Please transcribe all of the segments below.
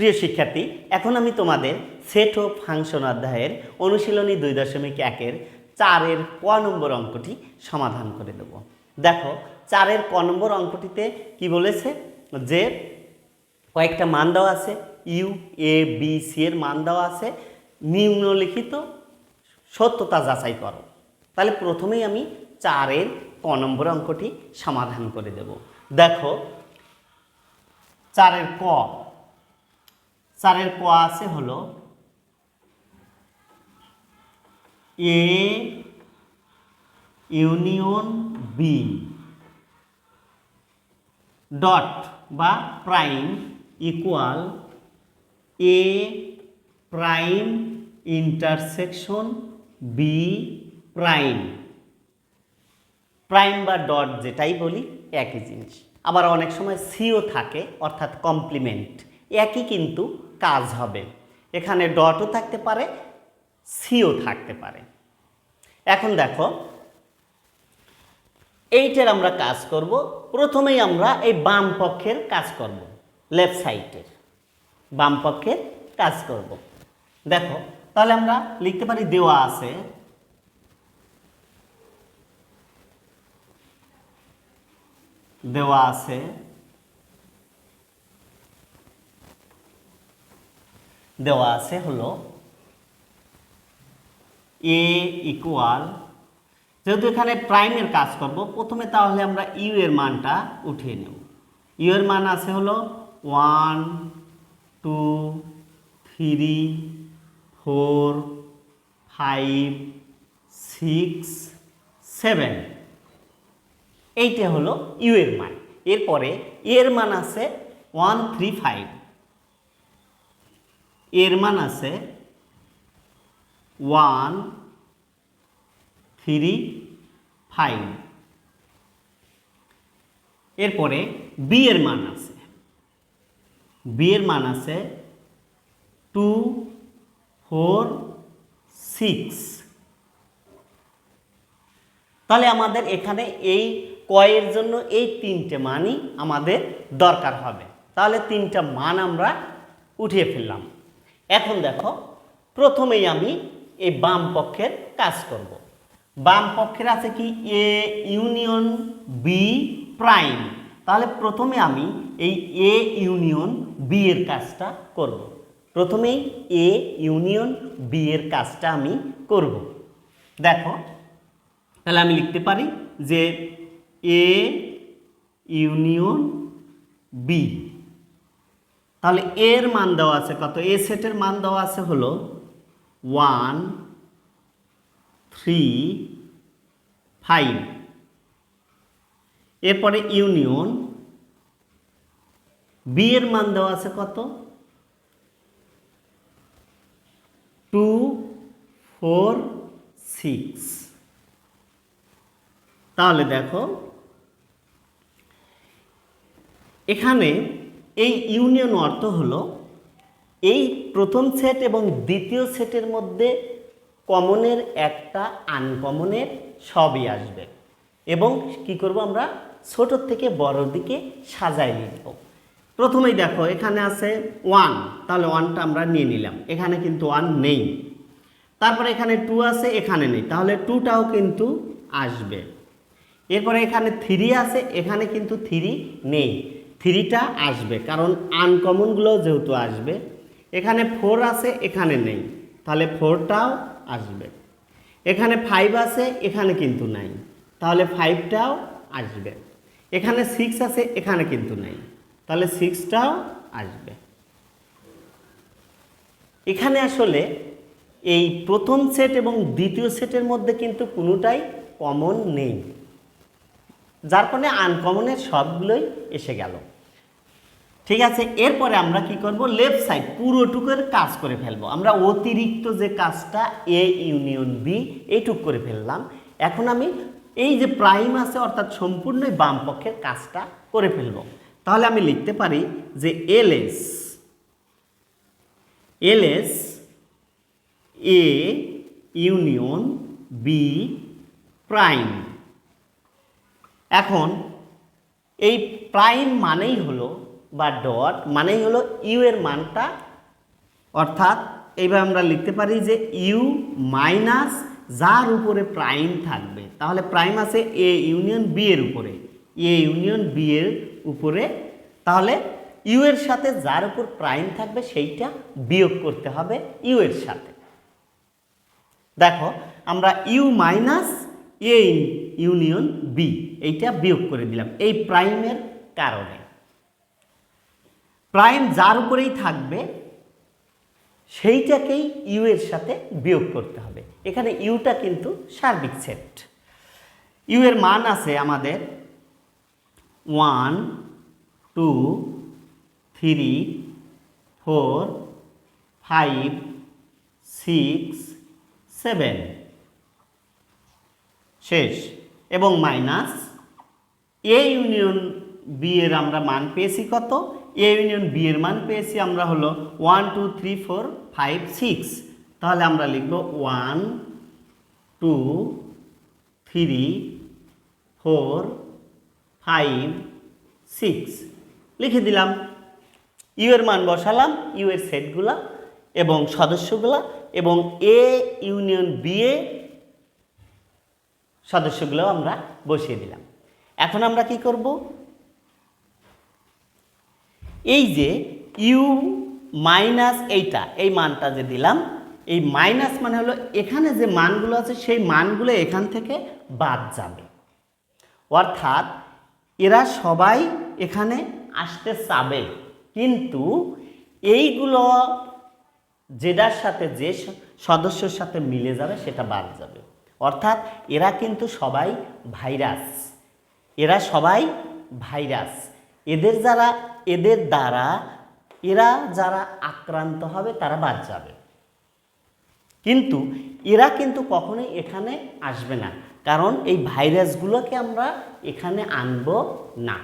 প্রিয় শিক্ষার্থী, এখন আমি তোমাদের সেট ও ফাংশন অধ্যায়ের অনুশীলনী দুই দশমিক একের চারের ক নম্বর অঙ্কটি সমাধান করে দেব। দেখো, চারের ক নম্বর অঙ্কটিতে কি বলেছে? যে কয়েকটা মান দেওয়া আছে ইউ এ বি সি এর মান দেওয়া আছে, নিম্নলিখিত সত্যতা যাচাই করো। তাহলে প্রথমেই আমি চারের ক নম্বর অঙ্কটি সমাধান করে দেব। দেখো, চারের ক চারের ক আছে হলো এ ইউনিয়ন বি ডট বা prime equal A prime intersection B prime. Prime বা ডট যেটাই বলি, একই জিনিস। আবার অনেক সময় সিও থাকে, অর্থাৎ কমপ্লিমেন্ট। একই কিন্তু কাজ হবে। এখানে ডটও থাকতে পারে সিও থাকতে পারে। এখন দেখো, এইটার আমরা কাজ করব। প্রথমেই আমরা এই বাম পক্ষের কাজ করব লেফট সাইডের বাম পক্ষের কাজ করব। দেখো, তাহলে আমরা লিখতে পারি দেওয়া আছে। দেওয়া আছে। দেওয়া আছে হলো এ ইকুয়াল যেহেতু এখানে প্রাইমের কাজ করব, প্রথমে তাহলে আমরা ইউ এর মানটা উঠিয়ে নেব। ইউ এর মান আছে হলো one two three four five six seven এইটা হলো ইউ এর মান। এরপরে এর মান আছে ওয়ান থ্রি ফাইভ এর মান আছে ওয়ান থ্রি ফাইভ। এরপরে বি এর মান আছে। বি এর মান আছে টু ফোর সিক্স। তাহলে আমাদের এখানে এই কয়ের জন্য এই তিনটে মানই আমাদের দরকার হবে। তাহলে তিনটা মান আমরা উঠিয়ে ফেললাম। এখন দেখো, প্রথমেই আমি এই বাম পক্ষের কাজ করব। বাম পক্ষের আছে কি? এ ইউনিয়ন বি প্রাইম তাহলে প্রথমে আমি এই এ ইউনিয়ন বি এর কাজটা করব। প্রথমেই এ ইউনিয়ন বি এর কাজটা আমি করব। দেখো, তাহলে আমি লিখতে পারি যে এ ইউনিয়ন বি তাহলে এর মান দেওয়া আছে কত? এ সেটের মান দেওয়া আছে হলো ওয়ান থ্রি ফাইভ এরপরে ইউনিয়ন বি এর মান দেওয়া আছে কত? টু ফোর সিক্স তাহলে দেখো, এখানে এই ইউনিয়ন অর্থ হলো এই প্রথম সেট এবং দ্বিতীয় সেটের মধ্যে কমনের একটা, আনকমনের সবই আসবে। এবং কি করব আমরা? ছোটোর থেকে বড়র দিকে সাজাই নিব প্রথমেই দেখো, এখানে আছে ওয়ান তাহলে ওয়ানটা আমরা নিয়ে নিলাম। এখানে কিন্তু ওয়ান নেই। তারপরে এখানে টু আছে, এখানে নেই। তাহলে টুটাও কিন্তু আসবে। এরপরে এখানে থ্রি আছে, এখানে কিন্তু থ্রি নেই। থ্রিটা আসবে, কারণ আনকমনগুলো যেহেতু আসবে, এখানে ফোর আছে, এখানে নেই। তাহলে ফোরটাও আসবে। এখানে ফাইভ আছে, এখানে কিন্তু নাই। তাহলে ফাইভটাও আসবে। এখানে সিক্স আছে, এখানে কিন্তু নাই। তাহলে সিক্সটাও আসবে। এখানে আসলে এই প্রথম সেট এবং দ্বিতীয় সেটের মধ্যে কিন্তু কোনোটাই কমন নেই। যার ফলে আনকমনের সবগুলোই এসে গেল। ঠিক আছে? এরপরে আমরা কি করব? লেফট সাইড পুরোটুকুর কাজ করে ফেলব। আমরা অতিরিক্ত যে কাজটা এ ইউনিয়ন বি এইটুক করে ফেললাম। এখন আমি এই যে প্রাইম আছে, অর্থাৎ সম্পূর্ণই বাম পক্ষের কাজটা করে ফেলব। তাহলে আমি লিখতে পারি যে L S L S A union B prime এখন এই প্রাইম মানেই হলো বা ডট মানেই হলো ইউ এর মানটা। অর্থাৎ এইভাবে আমরা লিখতে পারি যে ইউ মাইনাস যার উপরে প্রাইম থাকবে। তাহলে প্রাইম আছে এ ইউনিয়ন বি এর উপরে। এ ইউনিয়ন বি এর উপরে। তাহলে ইউ এর সাথে যার উপর প্রাইম থাকবে সেইটা বিয়োগ করতে হবে ইউ এর সাথে। দেখো, আমরা U minus A union B, এইটা বিয়োগ করে দিলাম। এই প্রাইমের কারণে। প্রাইম যার উপরেই থাকবে, সেইটাকেই ইউ এর সাথে বিয়োগ করতে হবে। এখানে ইউটা কিন্তু সার্বিক সেট। ইউ এর মান আছে আমাদের one, two, three, four, five, six, seven. শেষ। এবং মাইনাস এ ইউনিয়ন বি এর আমরা মান পেয়েছি কত? এ ইউনিয়ন বি এর মান পেয়েছি আমরা হলো one two three four five six তাহলে আমরা লিখব one two three four five six লিখে দিলাম। ইউ এর মান বসালাম ইউ এর সেটগুলা এবং সদস্যগুলা এবং এ ইউনিয়ন বি এ সদস্যগুলো আমরা বসিয়ে দিলাম। এখন আমরা কি করব? এই যে ইউ মাইনাস এইটা, এই মানটা যে দিলাম, এই মাইনাস মানে হলো এখানে যে মানগুলো আছে, সেই মানগুলো এখান থেকে বাদ যাবে। অর্থাৎ এরা সবাই এখানে আসতে চাবে, কিন্তু এইগুলো যেটার সাথে যে সদস্যর সাথে মিলে যাবে, সেটা বাদ যাবে। অর্থাৎ এরা কিন্তু সবাই ভাইরাস এরা সবাই ভাইরাস এদের যারা, এদের দ্বারা, এরা যারা আক্রান্ত হবে, তারা বাদ যাবে। কিন্তু এরা কিন্তু কখনোই এখানে আসবে না। কারণ এই ভাইরাসগুলোকে আমরা এখানে আনব না।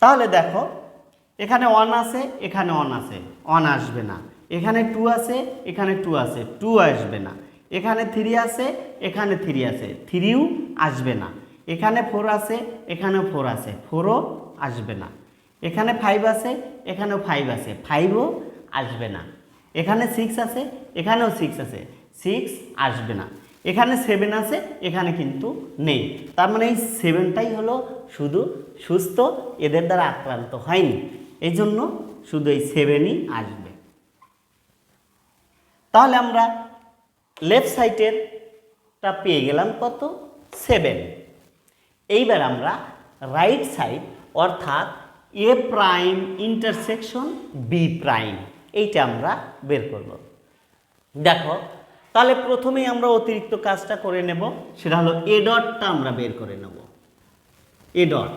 তাহলে দেখো, এখানে অন আছে, এখানে অন আছে। অন আসবে না। এখানে টু আছে, এখানে টু আছে। টু আসবে না। এখানে থ্রি আছে, এখানে থ্রি আছে। থ্রিও আসবে না। এখানে ফোর আছে এখানে ফোর আছে। ফোরও আসবে না। এখানে ফাইভ আছে, এখানেও ফাইভ আছে। ফাইভও আসবে না। এখানে সিক্স আছে, এখানেও সিক্স আছে। সিক্স আসবে না। এখানে সেভেন আছে, এখানে কিন্তু নেই। তার মানে এই সেভেনটাই হলো শুধু সুস্থ, এদের দ্বারা আক্রান্ত হয়নি। এই জন্য শুধু এই সেভেনই আসবে। তাহলে আমরা লেফট সাইডেরটা পেয়ে গেলাম কত? সেভেন এইবার আমরা রাইট সাইড অর্থাৎ A prime intersection B prime এইটা আমরা বের করব। দেখো, তাহলে প্রথমেই আমরা অতিরিক্ত কাজটা করে নেব। সেটা হলো এ ডটটা আমরা বের করে নেব। এ ডট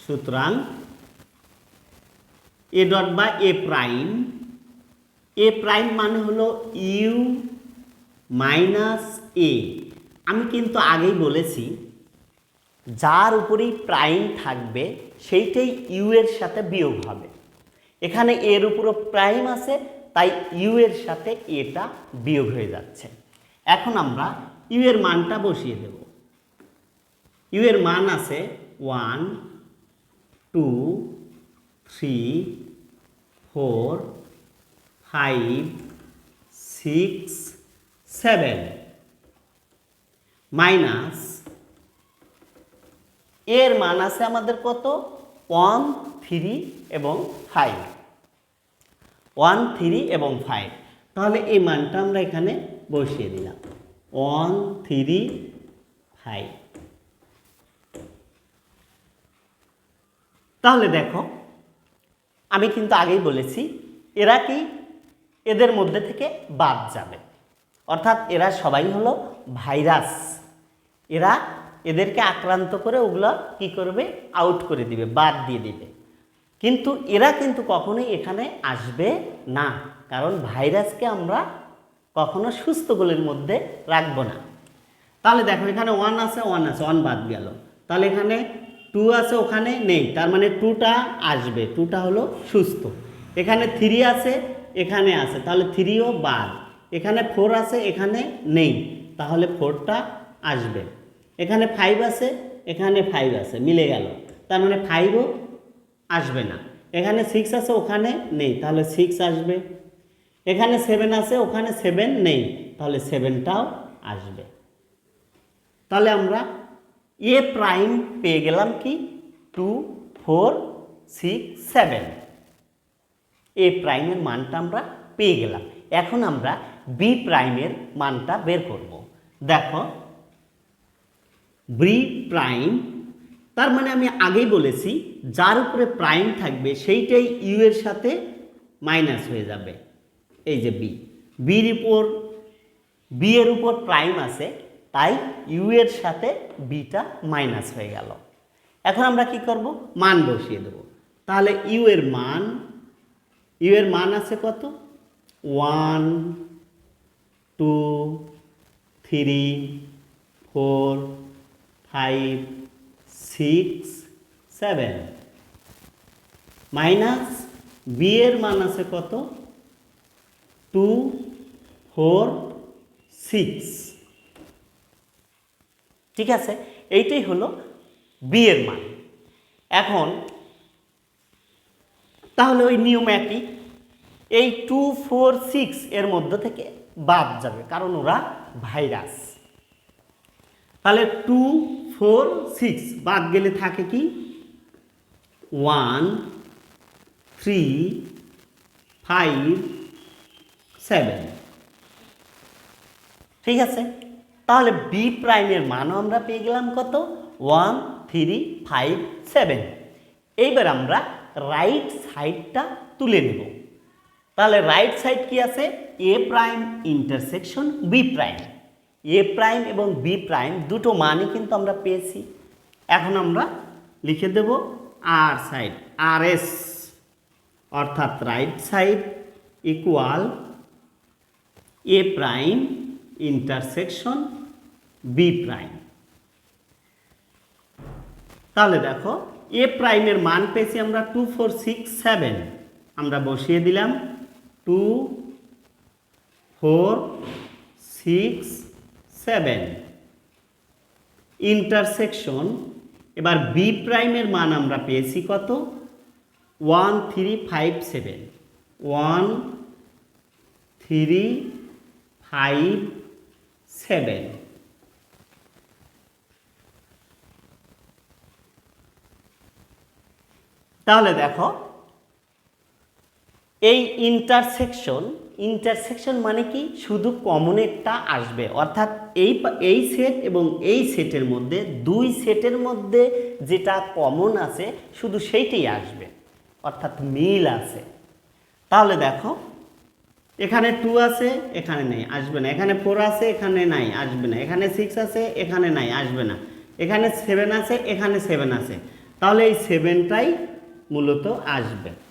সুতরাং এ ডট বা এ প্রাইম এ প্রাইম মানে হলো ইউ মাইনাস এ আমি কিন্তু আগেই বলেছি যার উপরেই প্রাইম থাকবে, সেইটাই ইউ এর সাথে বিয়োগ হবে। এখানে এর উপরও প্রাইম আছে, তাই ইউ এর সাথে এটা বিয়োগ হয়ে যাচ্ছে। এখন আমরা ইউ এর মানটা বসিয়ে দেব। ইউ এর মান আছে one two three four five six seven minus এর মান আছে আমাদের কত? ওয়ান থ্রি এবং ফাইভ। ওয়ান থ্রি এবং ফাইভ। তাহলে এই মানটা আমরা এখানে বসিয়ে দিলাম। One three, five. তাহলে দেখো, আমি কিন্তু আগেই বলেছি, এরা কি? এদের মধ্যে থেকে বাদ যাবে। অর্থাৎ এরা সবাই হলো ভাইরাস। এরা এদেরকে আক্রান্ত করে ওগুলো কি করবে? আউট করে দিবে, বাদ দিয়ে দিবে। কিন্তু এরা কিন্তু কখনোই এখানে আসবে না। কারণ ভাইরাসকে আমরা কখনো সুস্থগুলির মধ্যে রাখব না। তাহলে দেখো, এখানে ওয়ান আছে ওয়ান আছে ওয়ান বাদ গেল। তাহলে এখানে টু আছে, ওখানে নেই। তার মানে টুটা আসবে। টুটা হলো সুস্থ। এখানে থ্রি আছে, এখানে আছে। তাহলে থ্রিও বাদ। এখানে ফোর আছে, এখানে নেই। তাহলে ফোরটা আসবে। এখানে ফাইভ আছে, এখানে ফাইভ আছে, মিলে গেল। তার মানে ফাইভও আসবে না। এখানে সিক্স আছে, ওখানে নেই, তাহলে সিক্স আসবে। এখানে সেভেন আছে, ওখানে সেভেন নেই, তাহলে সেভেনটাও আসবে। তাহলে আমরা এ প্রাইম পেয়ে গেলাম কি? Two four six seven A প্রাইমের মানটা আমরা পেয়ে গেলাম। এখন আমরা বি প্রাইমের মানটা বের করব। দেখো বি প্রাইম, তার মানে আমি আগেই বলেছি, যার উপরে প্রাইম থাকবে সেইটাই ইউ এর সাথে মাইনাস হয়ে যাবে। এই যে বি বির উপর বি এর উপর প্রাইম আছে, তাই ইউ এর সাথে বিটা মাইনাস হয়ে গেল। এখন আমরা কি করব? মান বসিয়ে দেব। তাহলে ইউ এর মান, ইউ এর মান আছে কত? One, two, three, four five six seven minus B এর মান আছে কত? টু ফোর সিক্স ঠিক আছে? এইটাই হলো বি এর মান। এখন, তাহলে ওই একই। এই টু ফোর সিক্স এর মধ্যে থেকে বাদ যাবে, কারণ ওরা ভাইরাস তাহলে টু ফোর সিক্স বাদ গেলে থাকে কি? ওয়ান থ্রি ফাইভ সেভেন ঠিক আছে? তাহলে বি প্রাইমের মানও আমরা পেয়ে গেলাম কত? ওয়ান থ্রি ফাইভ সেভেন এইবার আমরা রাইট সাইডটা তুলে নেব। তাহলে রাইট সাইড কি আছে? A prime intersection B prime A prime এবং বি প্রাইম দুটো মানই কিন্তু আমরা পেয়েছি। এখন আমরা লিখে দেব আর সাইড আর এস অর্থাৎ right side equal A prime intersection B prime তাহলে দেখো এ প্রাইমের মান পেয়েছি আমরা টু ফোর সিক্স সেভেন আমরা বসিয়ে দিলাম two four six seven. Intersection, এবার বি প্রাইমের মান আমরা পেয়েছি কত? One three five seven. One three five seven. তাহলে দেখো এই ইন্টারসেকশন ইন্টারসেকশন মানে কি? শুধু কমনেরটা আসবে। অর্থাৎ এই এই সেট এবং এই সেটের মধ্যে, দুই সেটের মধ্যে যেটা কমন আছে, শুধু সেইটাই আসবে। অর্থাৎ মিল আছে। তাহলে দেখো, এখানে টু আছে, এখানে নেই, আসবে না। এখানে ফোর আছে, এখানে নাই, আসবে না। এখানে সিক্স আছে, এখানে নাই, আসবে না। এখানে সেভেন আছে, এখানে সেভেন আছে। তাহলে এই সেভেনটাই মূলত আসবে।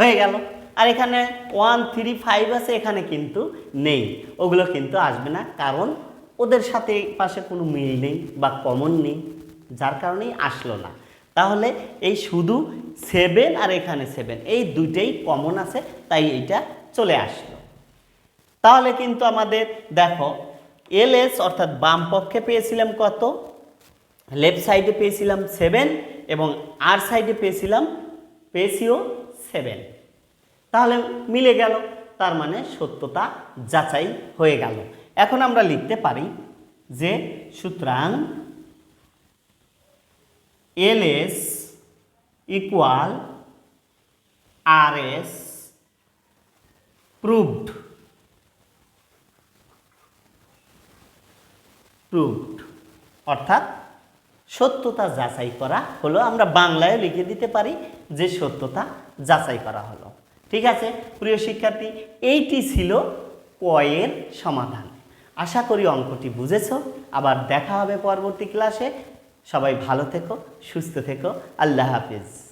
হয়ে গেল। আর এখানে ওয়ান থ্রি ফাইভ আছে, এখানে কিন্তু নেই। ওগুলো কিন্তু আসবে না, কারণ ওদের সাথে পাশে কোনো মিল নেই বা কমন নেই, যার কারণেই আসলো না। তাহলে এই শুধু সেভেন আর এখানে সেভেন এই দুইটাই কমন আছে, তাই এইটা চলে আসলো। তাহলে কিন্তু আমাদের দেখো এল এস অর্থাৎ বাম পক্ষে পেয়েছিলাম কত? লেফট সাইডে পেয়েছিলাম সেভেন এবং আর সাইডে পেয়েছিলাম পেয়েছিও সেভেন তাহলে মিলে গেল, তার মানে সত্যতা যাচাই হয়ে গেল। এখন আমরা লিখতে পারি যে সুতরাং L S equal R S proved proved অর্থাৎ সত্যতা যাচাই করা হলো। আমরা বাংলায় লিখে দিতে পারি যে সত্যতা যাচাই করা হলো। ঠিক আছে, প্রিয় শিক্ষার্থী, এইটি ছিল কয়ের সমাধান। আশা করি অঙ্কটি বুঝেছ। আবার দেখা হবে পরবর্তী ক্লাসে। সবাই ভালো থেকো, সুস্থ থেকো। আল্লাহ হাফিজ।